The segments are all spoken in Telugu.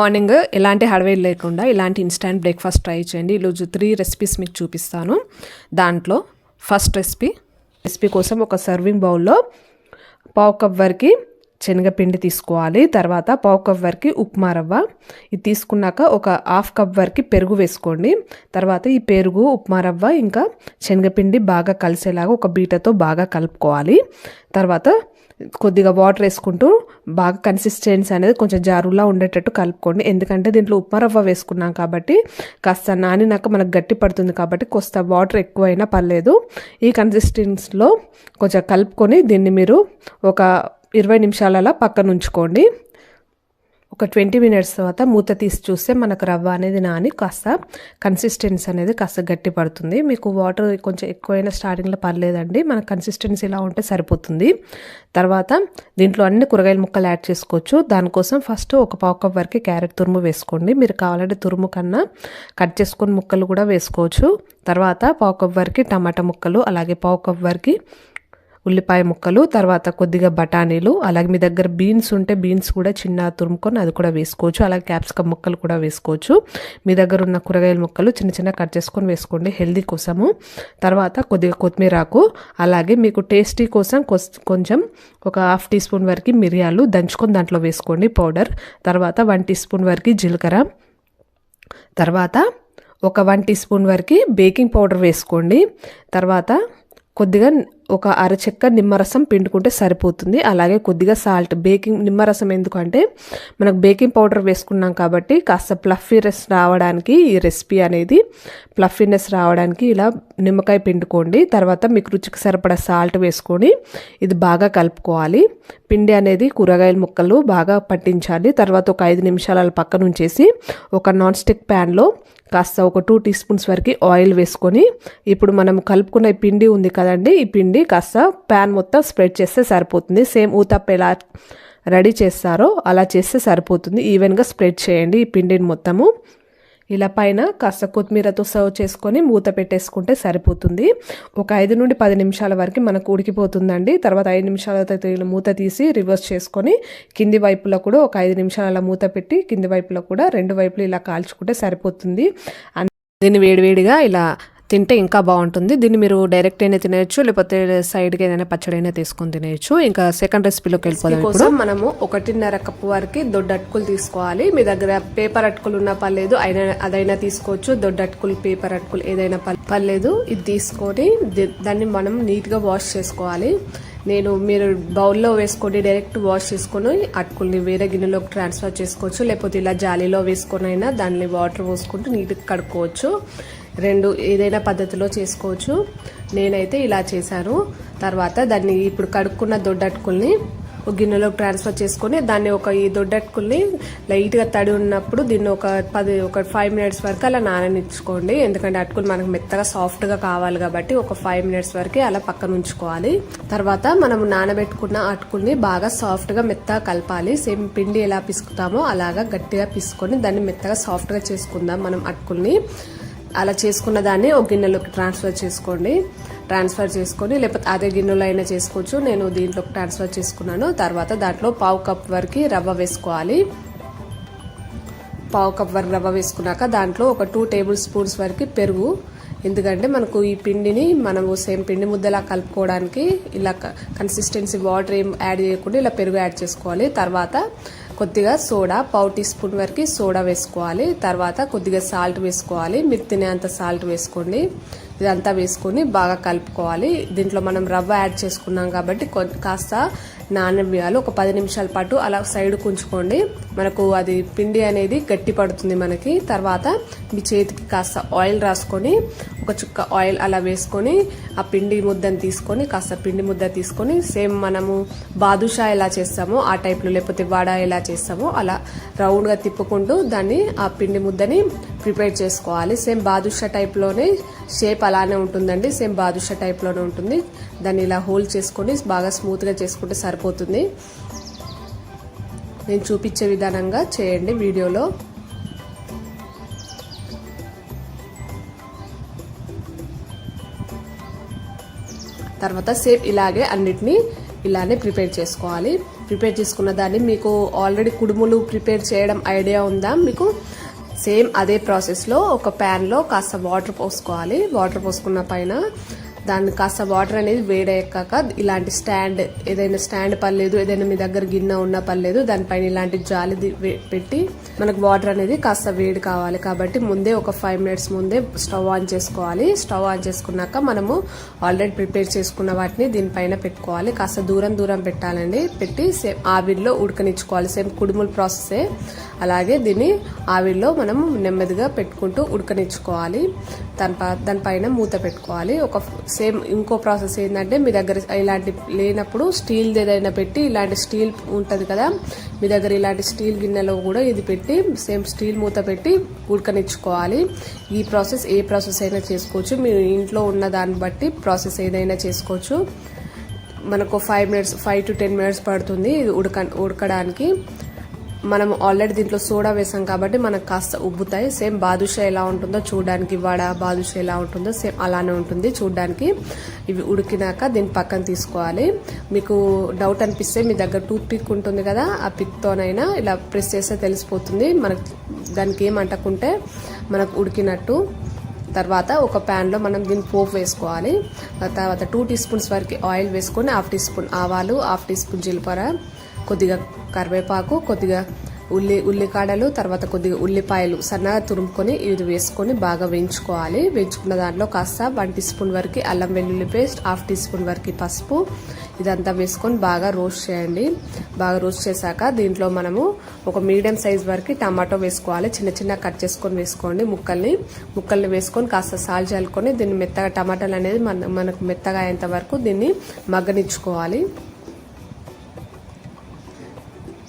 మార్నింగ్ ఎలాంటి హడవేలు లేకుండా ఇలాంటి ఇన్స్టాంట్ బ్రేక్ఫాస్ట్ ట్రై చేయండి. ఈరోజు త్రీ రెసిపీస్ మీకు చూపిస్తాను. దాంట్లో ఫస్ట్ రెసిపీ రెసిపీ కోసం ఒక సర్వింగ్ బౌల్లో పావు కప్ వరకు శనగపిండి తీసుకోవాలి. తర్వాత పావు కప్ వరకు ఉప్మా రవ్వ. ఇది తీసుకున్నాక ఒక హాఫ్ కప్ వరకు పెరుగు వేసుకోండి. తర్వాత ఈ పెరుగు ఉప్మా రవ్వ ఇంకా శనగపిండి బాగా కలిసేలాగా ఒక బీటతో బాగా కలుపుకోవాలి. తర్వాత కొద్దిగా వాటర్ వేసుకుంటూ బాగా కన్సిస్టెన్సీ అనేది కొంచెం జారులా ఉండేటట్టు కలుపుకోండి. ఎందుకంటే దీంట్లో ఉప్మా రవ్వ వేసుకున్నాం కాబట్టి కాస్త నానినాక మనకు గట్టి పడుతుంది కాబట్టి కొస్త వాటర్ ఎక్కువైనా పర్లేదు. ఈ కన్సిస్టెన్సీలో కొంచెం కలుపుకొని దీన్ని మీరు ఒక ఇరవై నిమిషాలలా పక్కన ఉంచుకోండి. ఒక ట్వంటీ మినిట్స్ తర్వాత మూత తీసి చూస్తే మనకు రవ్వ అనేది నాని కాస్త కన్సిస్టెన్సీ అనేది కాస్త గట్టి పడుతుంది. మీకు వాటర్ కొంచెం ఎక్కువైనా స్టార్టింగ్లో పర్లేదండి. మన కన్సిస్టెన్సీ ఇలా ఉంటే సరిపోతుంది. తర్వాత దీంట్లో అన్ని కూరగాయల ముక్కలు యాడ్ చేసుకోవచ్చు. దానికోసం ఫస్ట్ ఒక పావు కప్ వరకు క్యారెట్ తురుము వేసుకోండి. మీరు కావాలంటే తురుము కన్నా కట్ చేసుకుని ముక్కలు కూడా వేసుకోవచ్చు. తర్వాత పావు కప్ వరకు టమాటా ముక్కలు అలాగే పావు కప్ వరకు ఉల్లిపాయ ముక్కలు తర్వాత కొద్దిగా బఠానీలు అలాగే మీ దగ్గర బీన్స్ ఉంటే బీన్స్ కూడా చిన్న తురుముకొని అది కూడా వేసుకోవచ్చు. అలాగే క్యాప్సికమ్ ముక్కలు కూడా వేసుకోవచ్చు. మీ దగ్గర ఉన్న కూరగాయల ముక్కలు చిన్న చిన్న కట్ చేసుకొని వేసుకోండి హెల్దీ కోసము. తర్వాత కొద్దిగా కొత్తిమీర ఆకు అలాగే మీకు టేస్టీ కోసం కొంచెం ఒక హాఫ్ టీ స్పూన్ వరకు మిరియాలు దంచుకొని దాంట్లో వేసుకోండి పౌడర్. తర్వాత వన్ టీ స్పూన్ వరకు జీలకర్ర. తర్వాత ఒక వన్ టీ స్పూన్ వరకు బేకింగ్ పౌడర్ వేసుకోండి. తర్వాత కొద్దిగా ఒక అరచెక్క నిమ్మరసం పిండుకుంటే సరిపోతుంది. అలాగే కొద్దిగా సాల్ట్ బేకింగ్ నిమ్మరసం ఎందుకంటే మనకు బేకింగ్ పౌడర్ వేసుకున్నాం కాబట్టి కాస్త ప్లఫీనెస్ రావడానికి ఈ రెసిపీ అనేది ప్లఫీనెస్ రావడానికి ఇలా నిమ్మకాయ పిండుకోండి. తర్వాత మీకు రుచికి సరిపడా సాల్ట్ వేసుకొని ఇది బాగా కలుపుకోవాలి. పిండి అనేది కూరగాయల ముక్కలు బాగా పట్టించాలి. తర్వాత ఒక ఐదు నిమిషాల పక్కన ఉంచేసి ఒక నాన్ స్టిక్ ప్యాన్లో కాస్త ఒక టూ టీ స్పూన్స్ వరకు ఆయిల్ వేసుకొని ఇప్పుడు మనం కలుపుకున్న పిండి ఉంది కదండి ఈ పిండి కాస్త ప్యాన్ మొత్తం స్ప్రెడ్ చేస్తే సరిపోతుంది. సేమ్ ఊతప్ప ఎలా రెడీ చేస్తారో అలా చేస్తే సరిపోతుంది. ఈవెన్గా స్ప్రెడ్ చేయండి ఈ పిండిని మొత్తము. ఇలా పైన కాస్త కొత్తిమీరతో సర్వ్ చేసుకొని మూత పెట్టేసుకుంటే సరిపోతుంది. ఒక ఐదు నుండి పది నిమిషాల వరకు మనకు ఉడికిపోతుందండి. తర్వాత ఐదు నిమిషాల తర్వాత మూత తీసి రివర్స్ చేసుకొని కింది వైపులో కూడా ఒక ఐదు నిమిషాల అలా మూత పెట్టి కింది వైపులో కూడా రెండు వైపులు ఇలా కాల్చుకుంటే సరిపోతుంది. దీన్ని వేడివేడిగా ఇలా తింటే ఇంకా బాగుంటుంది. దీన్ని మీరు డైరెక్ట్ అయినా తినేయచ్చు లేకపోతే సైడ్కి ఏదైనా పచ్చడి అయినా తీసుకొని తినేయచ్చు. ఇంకా సెకండ్ రెసిపీలోకి వెళ్ళిపోదాం ఇప్పుడు. మనము ఒకటిన్నర కప్పు వరకు దొడ్డ అటుకులు తీసుకోవాలి. మీ దగ్గర పేపర్ అటుకులు ఉన్నా పర్లేదు అయినా అదైనా తీసుకోవచ్చు. దొడ్డ అటుకులు పేపర్ అటుకులు ఏదైనా పర్లేదు. ఇది తీసుకొని దాన్ని మనం నీట్గా వాష్ చేసుకోవాలి. నేను మీరు బౌల్లో వేసుకొని డైరెక్ట్ వాష్ చేసుకొని అటుకుల్ని వేరే గిన్నెలోకి ట్రాన్స్ఫర్ చేసుకోవచ్చు. లేకపోతే ఇలా జాలీలో వేసుకొని అయినా దాన్ని వాటర్ పోసుకుంటూ నీట్గా కడుక్కోవచ్చు. రెండు ఏదైనా పద్ధతిలో చేసుకోవచ్చు. నేనైతే ఇలా చేశాను. తర్వాత దాన్ని ఇప్పుడు కడుక్కున్న దొడ్డట్టుకుల్ని ఒక గిన్నెలోకి ట్రాన్స్ఫర్ చేసుకొని దాన్ని ఒక ఈ దొడ్డట్టుకుల్ని లైట్గా తడి ఉన్నప్పుడు దీన్ని ఒక పది ఒక ఫైవ్ మినిట్స్ వరకు అలా నాననిచ్చుకోండి. ఎందుకంటే అటుకులు మనకు మెత్తగా సాఫ్ట్గా కావాలి కాబట్టి ఒక ఫైవ్ మినిట్స్ వరకు అలా పక్కన ఉంచుకోవాలి. తర్వాత మనం నానబెట్టుకున్న అటుకుల్ని బాగా సాఫ్ట్గా మెత్తగా కలపాలి. సేమ్ పిండి ఎలా పిసుకుతామో అలాగా గట్టిగా పిసుకొని దాన్ని మెత్తగా సాఫ్ట్గా చేసుకుందాం మనం అటుకుల్ని. అలా చేసుకున్న దాన్ని ఒక గిన్నెలోకి ట్రాన్స్ఫర్ చేసుకోండి. ట్రాన్స్ఫర్ చేసుకొని లేకపోతే అదే గిన్నెలో అయినా చేసుకోవచ్చు. నేను దీంట్లోకి ట్రాన్స్ఫర్ చేసుకున్నాను. తర్వాత దాంట్లో పావు కప్ వరకు రవ్వ వేసుకోవాలి. పావు కప్ వరకు రవ్వ వేసుకున్నాక దాంట్లో ఒక టూ టేబుల్ స్పూన్స్ వరకు పెరుగు. ఎందుకంటే మనకు ఈ పిండిని మనము సేమ్ పిండి ముద్దలా కలుపుకోవడానికి ఇలా కన్సిస్టెన్సీ వాటర్ ఏం యాడ్ చేయకుండా ఇలా పెరుగు యాడ్ చేసుకోవాలి. తర్వాత కొద్దిగా సోడా పావు టీ స్పూన్ వరకు సోడా వేసుకోవాలి. తర్వాత కొద్దిగా సాల్ట్ వేసుకోవాలి. మీరు తినేంత సాల్ట్ వేసుకోండి. ఇదంతా వేసుకొని బాగా కలుపుకోవాలి. దీంట్లో మనం రవ్వ యాడ్ చేసుకున్నాం కాబట్టి కాస్త నానబియాలు ఒక పది నిమిషాల పాటు అలా సైడ్ ఉంచుకోండి మనకు అది పిండి అనేది గట్టి పడుతుంది మనకి. తర్వాత మీ చేతికి కాస్త ఆయిల్ రాసుకొని ఒక చుక్క ఆయిల్ అలా వేసుకొని ఆ పిండి ముద్దను తీసుకొని కాస్త పిండి ముద్ద తీసుకొని సేమ్ మనము బాదుషా ఎలా చేస్తామో ఆ టైప్లో లేకపోతే వడ ఎలా చేస్తామో అలా రౌండ్గా తిప్పుకుంటూ దాన్ని ఆ పిండి ముద్దని ప్రిపేర్ చేసుకోవాలి. సేమ్ బాదుషా టైప్లోనే షేప్ అలానే ఉంటుందండి. సేమ్ బాదుషా టైప్లోనే ఉంటుంది. దాన్ని ఇలా హోల్డ్ చేసుకొని బాగా స్మూత్గా చేసుకుంటే సరిపోతుంది. నేను చూపించే విధానంగా చేయండి వీడియోలో. తర్వాత సేమ్ ఇలాగే అన్నిటినీ ఇలానే ప్రిపేర్ చేసుకోవాలి. ప్రిపేర్ చేసుకున్న దాన్ని మీకు ఆల్రెడీ కుడుములు ప్రిపేర్ చేయడం ఐడియా ఉందా? మీకు సేమ్ అదే ప్రాసెస్లో ఒక ప్యాన్లో కాస్త వాటర్ పోసుకోవాలి. వాటర్ పోసుకున్న పైన దాన్ని కాస్త వాటర్ అనేది వేడెక్కాక ఇలాంటి స్టాండ్ ఏదైనా స్టాండ్ పర్లేదు ఏదైనా మీ దగ్గర గిన్నె ఉన్నా పర్లేదు దానిపైన ఇలాంటి జాలి పెట్టి మనకు వాటర్ అనేది కాస్త వేడి కావాలి. కాబట్టి ముందే ఒక ఫైవ్ మినిట్స్ ముందే స్టవ్ ఆన్ చేసుకోవాలి. స్టవ్ ఆన్ చేసుకున్నాక మనము ఆల్రెడీ ప్రిపేర్ చేసుకున్న వాటిని దీనిపైన పెట్టుకోవాలి. కాస్త దూరం దూరం పెట్టాలండి. పెట్టి సేమ్ ఆవిరిలో ఉడకనిచ్చుకోవాలి. సేమ్ కుడుముల ప్రాసెసే. అలాగే దీన్ని ఆవిరిలో మనం నెమ్మదిగా పెట్టుకుంటూ ఉడకనిచ్చుకోవాలి. దాని ప- దానిపైన మూత పెట్టుకోవాలి. ఒక సేమ్ ఇంకో ప్రాసెస్ ఏంటంటే మీ దగ్గర ఇలాంటి లేనప్పుడు స్టీల్ ఏదైనా పెట్టి ఇలాంటి స్టీల్ ఉంటుంది కదా మీ దగ్గర ఇలాంటి స్టీల్ గిన్నెలో కూడా ఇది పెట్టి సేమ్ స్టీల్ మూత పెట్టి ఉడకనిచ్చుకోవాలి. ఈ ప్రాసెస్ ఏ ప్రాసెస్ అయినా చేసుకోవచ్చు. మీ ఇంట్లో ఉన్న దాన్ని బట్టి ప్రాసెస్ ఏదైనా చేసుకోవచ్చు. మనకు five minutes five to ten minutes పడుతుంది ఇది ఉడక ఉడకడానికి. మనం ఆల్రెడీ దీంట్లో సోడా వేసాం కాబట్టి మనకు కాస్త ఉబ్బుతాయి. సేమ్ బాదుషా ఎలా ఉంటుందో చూడడానికి వడ బాదుషా ఎలా ఉంటుందో సేమ్ అలానే ఉంటుంది. చూడడానికి ఇవి ఉడికినాక దీన్ని పక్కన తీసుకోవాలి. మీకు డౌట్ అనిపిస్తే మీ దగ్గర టూత్ పిక్ ఉంటుంది కదా ఆ పిక్తోనైనా ఇలా ప్రెస్ చేస్తే తెలిసిపోతుంది. మనకు దానికి ఏం అంటకుంటే మనకు ఉడికినట్టు. తర్వాత ఒక ప్యాన్లో మనం దీన్ని పోపు వేసుకోవాలి. ఆ తర్వాత టూ టీ స్పూన్స్ వరకు ఆయిల్ వేసుకొని హాఫ్ టీ స్పూన్ ఆవాలు హాఫ్ టీ స్పూన్ జీలకర్ర కొద్దిగా కరివేపాకు కొద్దిగా ఉల్లి ఉల్లికాడలు తర్వాత కొద్దిగా ఉల్లిపాయలు సన్నగా తురుముకొని ఇది వేసుకొని బాగా వేయించుకోవాలి. వేయించుకున్న దాంట్లో కాస్త వన్ టీ స్పూన్ వరకు అల్లం వెల్లుల్లి పేస్ట్ హాఫ్ టీ స్పూన్ వరకు పసుపు ఇదంతా వేసుకొని బాగా రోస్ట్ చేయండి. బాగా రోస్ట్ చేశాక దీంట్లో మనము ఒక మీడియం సైజ్ వరకు టమాటో వేసుకోవాలి. చిన్న చిన్న కట్ చేసుకొని వేసుకోండి ముక్కల్ని. ముక్కల్ని వేసుకొని కాస్త సాల్ట్ చల్లుకొని దీన్ని మెత్తగా టమాటాలు అనేది మన మనకు మెత్తగా అయ్యేంత వరకు దీన్ని మగ్గనిచ్చుకోవాలి.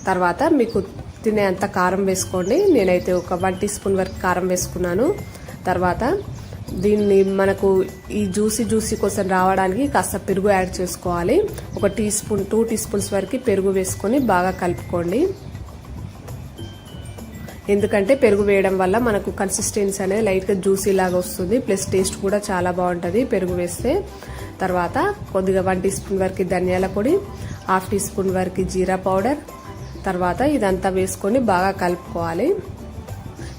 తర్వాత మీకు తినే అంత కారం వేసుకోండి. నేనైతే ఒక వన్ టీ స్పూన్ వరకు కారం వేసుకున్నాను. తర్వాత దీన్ని మనకు ఈ జ్యూసీ జ్యూసీ కోసం రావడానికి కాస్త పెరుగు యాడ్ చేసుకోవాలి. ఒక teaspoon two teaspoons వరకు పెరుగు వేసుకొని బాగా కలుపుకోండి. ఎందుకంటే పెరుగు వేయడం వల్ల మనకు కన్సిస్టెన్సీ అనేది లైట్గా జ్యూసీ లాగా వస్తుంది. ప్లస్ టేస్ట్ కూడా చాలా బాగుంటుంది పెరుగు వేస్తే. తర్వాత కొద్దిగా వన్ టీ స్పూన్ వరకు ధనియాల పొడి హాఫ్ టీ స్పూన్ వరకు జీరా పౌడర్ తర్వాత ఇదంతా వేసుకొని బాగా కలుపుకోవాలి.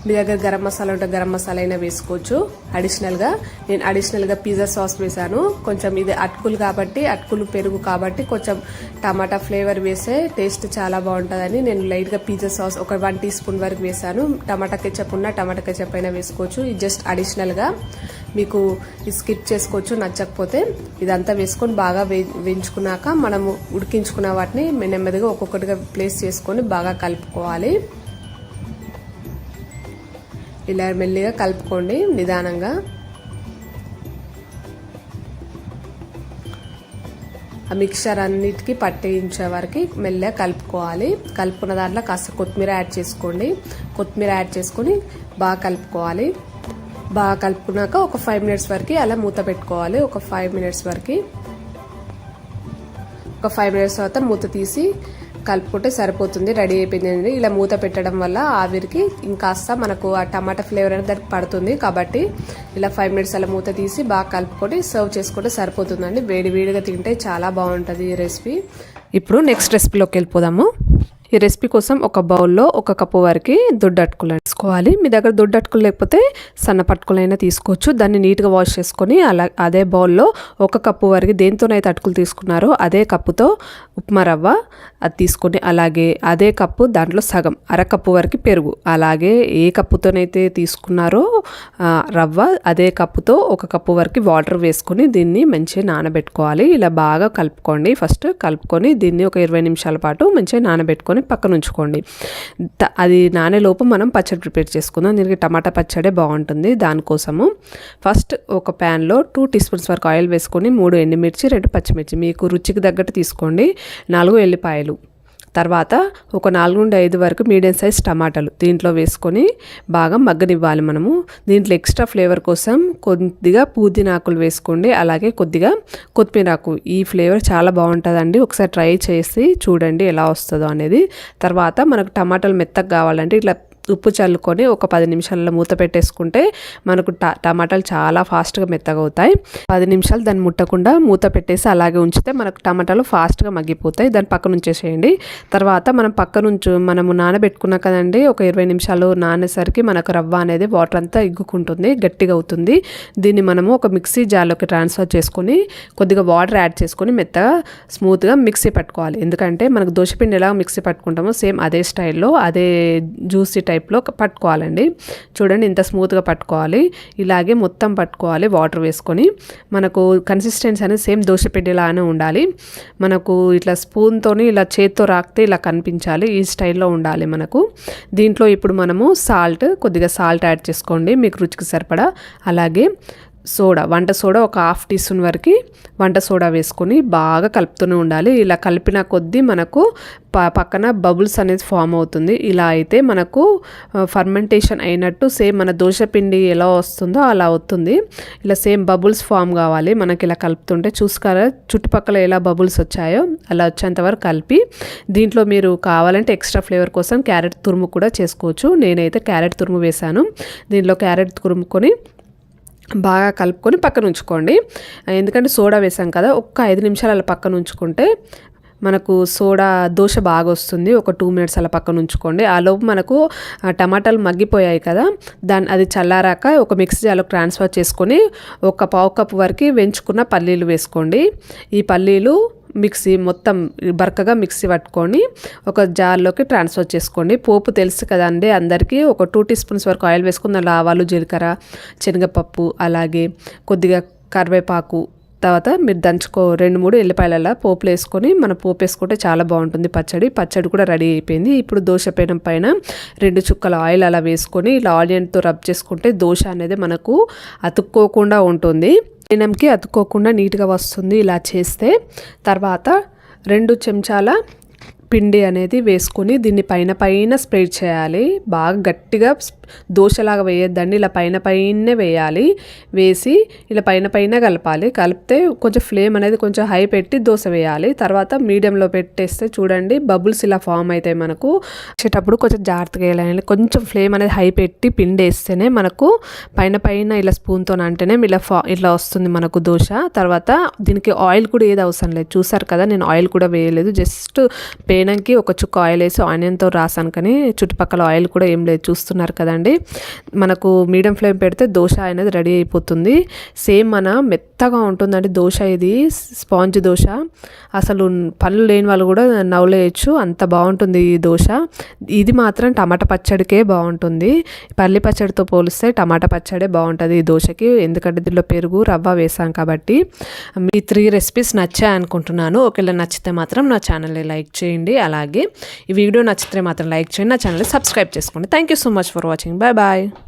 మీ దగ్గర గరం మసాలా ఉంటే గరం మసాలా అయినా వేసుకోవచ్చు. అడిషనల్గా నేను అడిషనల్గా పిజ్జా సాస్ వేసాను కొంచెం ఇది అటుకులు కాబట్టి అటుకులు పెరుగు కాబట్టి కొంచెం టమాటా ఫ్లేవర్ వేస్తే టేస్ట్ చాలా బాగుంటుందని నేను లైట్గా పిజ్జా సాస్ ఒక వన్ టీ స్పూన్ వరకు వేసాను టమాటా కెచప్ ఉన్న టమాటా కెచప్ అయినా వేసుకోవచ్చు. ఇది జస్ట్ అడిషనల్గా మీకు స్కిప్ చేసుకోవచ్చు నచ్చకపోతే ఇదంతా వేసుకొని బాగా వే వేయించుకున్నాక మనము ఉడికించుకున్న వాటిని నెమ్మదిగా ఒక్కొక్కటిగా ప్లేస్ చేసుకొని బాగా కలుపుకోవాలి. ఇలా మెల్లిగా కలుపుకోండి నిదానంగా. ఆ మిక్చర్ అన్నిటికీ పట్టించే వరకు మెల్లగా కలుపుకోవాలి. కలుపుకున్న దాంట్లో కాస్త కొత్తిమీర యాడ్ చేసుకోండి. కొత్తిమీర యాడ్ చేసుకొని బాగా కలుపుకోవాలి. బాగా కలుపుకున్నాక ఒక ఫైవ్ మినిట్స్ వరకు అలా మూత పెట్టుకోవాలి. ఒక ఫైవ్ మినిట్స్ వరకు. ఒక ఫైవ్ మినిట్స్ తర్వాత మూత తీసి కలుపుకుంటే సరిపోతుంది. రెడీ అయిపోయింది ఇలా మూత పెట్టడం వల్ల ఆవిరికి ఇంకాస్త మనకు ఆ టమాటా ఫ్లేవర్ అనేది దానికి పడుతుంది. కాబట్టి ఇలా ఫైవ్ మినిట్స్ అలా మూత తీసి బాగా కలుపుకొని సర్వ్ చేసుకుంటే సరిపోతుందండి. వేడి వేడిగా తింటే చాలా బాగుంటుంది ఈ రెసిపీ ఇప్పుడు నెక్స్ట్ రెసిపీలోకి వెళ్ళిపోదాము. ఈ రెసిపీ కోసం ఒక బౌల్లో ఒక కప్పు వరకు దొడ్డు అటుకులు తీసుకోవాలి మీ దగ్గర దొడ్డు అటుకులు లేకపోతే సన్న పట్టుకులైనా తీసుకోవచ్చు. దాన్ని నీట్గా వాష్ చేసుకొని అలా అదే బౌల్లో ఒక కప్పు వరకు దేంతోనైతే అటుకులు తీసుకున్నారో అదే కప్పుతో ఉప్మా రవ్వ అది తీసుకొని అలాగే అదే కప్పు దాంట్లో సగం అరకప్పు వరకు పెరుగు అలాగే ఏ కప్పుతోనైతే తీసుకున్నారో రవ్వ అదే కప్పుతో ఒక కప్పు వరకు వాటర్ వేసుకొని దీన్ని మంచిగా నానబెట్టుకోవాలి. ఇలా బాగా కలుపుకోండి. ఫస్ట్ కలుపుకొని దీన్ని ఒక ఇరవై నిమిషాల పాటు మంచిగా నానబెట్టుకొని పక్కన ఉంచుకోండి. అది అది నానేలోపు మనం పచ్చడి ప్రిపేర్ చేసుకుందాం. దీనికి టమాటా పచ్చడే బాగుంటుంది దానికోసము. ఫస్ట్ ఒక ప్యాన్లో టూ టీ స్పూన్స్ వరకు ఆయిల్ వేసుకొని మూడు ఎండుమిర్చి రెండు పచ్చిమిర్చి. మీకు రుచికి తగ్గట్టు తీసుకోండి. నాలుగు ఎల్లిపాయలు తర్వాత ఒక నాలుగు నుండి ఐదు వరకు మీడియం సైజ్ టమాటాలు దీంట్లో వేసుకొని బాగా మగ్గనివ్వాలి మనము. దీంట్లో ఎక్స్ట్రా ఫ్లేవర్ కోసం కొద్దిగా పుదీనాకులు వేసుకోండి అలాగే కొద్దిగా కొత్తిమీరాకు ఈ ఫ్లేవర్ చాలా బాగుంటుందండి. ఒకసారి ట్రై చేసి చూడండి ఎలా వస్తుందో అనేది. తర్వాత మనకు టమాటాలు మెత్తగా కావాలంటే ఇట్లా ఉప్పు చల్లుకొని ఒక పది నిమిషాల్లో మూత పెట్టేసుకుంటే మనకు టమాటాలు చాలా ఫాస్ట్గా మెత్తగా అవుతాయి. పది నిమిషాలు దాన్ని ముట్టకుండా మూత పెట్టేసి అలాగే ఉంచితే మనకు టమాటాలు ఫాస్ట్గా మగ్గిపోతాయి. దాన్ని పక్కన ఉంచేసేయండి. తర్వాత మనం పక్క నుంచి మనము నానబెట్టుకున్నా కదండి ఒక ఇరవై నిమిషాలు నానేసరికి మనకు రవ్వ అనేది వాటర్ అంతా ఇగ్గుకుంటుంది గట్టిగా అవుతుంది. దీన్ని మనము ఒక మిక్సీ జార్లోకి ట్రాన్స్ఫర్ చేసుకొని కొద్దిగా వాటర్ యాడ్ చేసుకొని మెత్తగా స్మూత్గా మిక్సీ పట్టుకోవాలి. ఎందుకంటే మనకు దోశపిండి ఎలా మిక్సీ పట్టుకుంటామో సేమ్ అదే స్టైల్లో అదే జ్యూసీ టైప్లో పట్టుకోవాలండి. చూడండి ఇంత స్మూత్గా పట్టుకోవాలి. ఇలాగే మొత్తం పట్టుకోవాలి వాటర్ వేసుకొని. మనకు కన్సిస్టెన్సీ అనేది సేమ్ దోశపిండిలానే ఉండాలి. మనకు ఇట్లా స్పూన్తో ఇలా చేత్తో రాకితే ఇలా కనిపించాలి. ఈ స్టైల్లో ఉండాలి మనకు. దీంట్లో ఇప్పుడు మనము సాల్ట్ కొద్దిగా సాల్ట్ యాడ్ చేసుకోండి. మీకు రుచికి సరిపడా. అలాగే సోడా వంట సోడా ఒక హాఫ్ టీ స్పూన్ వరకు వంట సోడా వేసుకొని బాగా కలుపుతూనే ఉండాలి. ఇలా కలిపిన కొద్దీ మనకు ప పక్కన బబుల్స్ అనేది ఫామ్ అవుతుంది. ఇలా అయితే మనకు ఫర్మెంటేషన్ అయినట్టు సేమ్ మన దోశ పిండి ఎలా వస్తుందో అలా అవుతుంది. ఇలా సేమ్ బబుల్స్ ఫామ్ కావాలి. మనకి ఇలా కలుపుతుంటే చూసుకోరా? చుట్టుపక్కల ఎలా బబుల్స్ వచ్చాయో అలా వచ్చేంత వరకు కలిపి దీంట్లో మీరు కావాలంటే ఎక్స్ట్రా ఫ్లేవర్ కోసం క్యారెట్ తురుము కూడా చేసుకోవచ్చు. నేనైతే క్యారెట్ తురుము వేశాను. దీంట్లో క్యారెట్ తురుముకొని బాగా కలుపుకొని పక్కన ఉంచుకోండి. ఎందుకంటే సోడా వేసాం కదా ఒక్క ఐదు నిమిషాలు అలా పక్కన ఉంచుకుంటే మనకు సోడా దోశ బాగా వస్తుంది ఒక టూ మినిట్స్ అలా పక్కన ఉంచుకోండి. ఆ లోపు మనకు టమాటాలు మగ్గిపోయాయి కదా దాన్ని అది చల్లారాక ఒక మిక్సీ జార్లో ట్రాన్స్ఫర్ చేసుకొని ఒక పావు కప్ వరకు వెంచుకున్న పల్లీలు వేసుకోండి. ఈ పల్లీలు మిక్సీ మొత్తం బరకగా మిక్సీ పట్టుకొని ఒక జార్లోకి ట్రాన్స్ఫర్ చేసుకోండి. పోపు తెలుసు కదండి అందరికీ. ఒక టూ టీ స్పూన్స్ వరకు ఆయిల్ వేసుకున్న ఆవాలు జీలకర్ర శనగపప్పు అలాగే కొద్దిగా కరివేపాకు తర్వాత మీరు దంచుకో రెండు మూడు ఎల్లిపాయల పోపులు వేసుకొని మన పోపు వేసుకుంటే చాలా బాగుంటుంది పచ్చడి. పచ్చడి కూడా రెడీ అయిపోయింది. ఇప్పుడు దోశ పెనం పైన రెండు చుక్కల ఆయిల్ అలా వేసుకొని ఇలా ఆనియన్తో రబ్ చేసుకుంటే దోశ అనేది మనకు అతుక్కోకుండా ఉంటుంది. పెనంకి అతుక్కోకుండా నీట్గా వస్తుంది ఇలా చేస్తే. తర్వాత రెండు చెంచాల పిండి అనేది వేసుకొని దీన్ని పైన పైన స్ప్రెడ్ చేయాలి. బాగా గట్టిగా దోశలాగా వేయొద్దండి. ఇలా పైన పైనే వేయాలి. వేసి ఇలా పైన పైన కలపాలి. కలిపితే కొంచెం ఫ్లేమ్ అనేది కొంచెం హై పెట్టి దోశ వేయాలి. తర్వాత మీడియంలో పెట్టేస్తే చూడండి బబుల్స్ ఇలా ఫామ్ అవుతాయి మనకు. వచ్చేటప్పుడు కొంచెం జాగ్రత్తగా వేయాలి కొంచెం ఫ్లేమ్ అనేది హై పెట్టి పిండి వేస్తేనే మనకు పైన పైన ఇలా స్పూన్తో అంటేనే ఇలా ఫా ఇలా వస్తుంది మనకు దోశ. తర్వాత దీనికి ఆయిల్ కూడా ఏది అవసరం లేదు. చూసారు కదా నేను ఆయిల్ కూడా వేయలేదు. జస్ట్ పేనంకి ఒక చుక్క ఆయిల్ వేసి ఆనియన్తో రాసాను కానీ చుట్టుపక్కల ఆయిల్ కూడా ఏం లేదు. చూస్తున్నారు కదండి. మనకు మీడియం ఫ్లేమ్ పెడితే దోశ అనేది రెడీ అయిపోతుంది. సేమ్ మన మెత్తగా ఉంటుందండి దోశ ఇది స్పాంజ్ దోశ. అసలు పళ్ళు లేని వాళ్ళు కూడా నవ్వులేయచ్చు. అంత బాగుంటుంది ఈ దోశ. ఇది మాత్రం టమాటా పచ్చడికే బాగుంటుంది. పల్లి పచ్చడితో పోలిస్తే టమాటా పచ్చడే బాగుంటుంది ఈ దోశకి. ఎందుకంటే దీనిలో పెరుగు రవ్వ వేసాం కాబట్టి. మీ త్రీ రెసిపీస్ నచ్చాయి అనుకుంటున్నాను ఒకవేళ నచ్చితే మాత్రం నా ఛానల్ని లైక్ చేయండి. అలాగే ఈ వీడియో నచ్చితే మాత్రం లైక్ చేయండి నా ఛానల్ సబ్స్క్రైబ్ చేసుకోండి. Thank you so much for watching bye bye.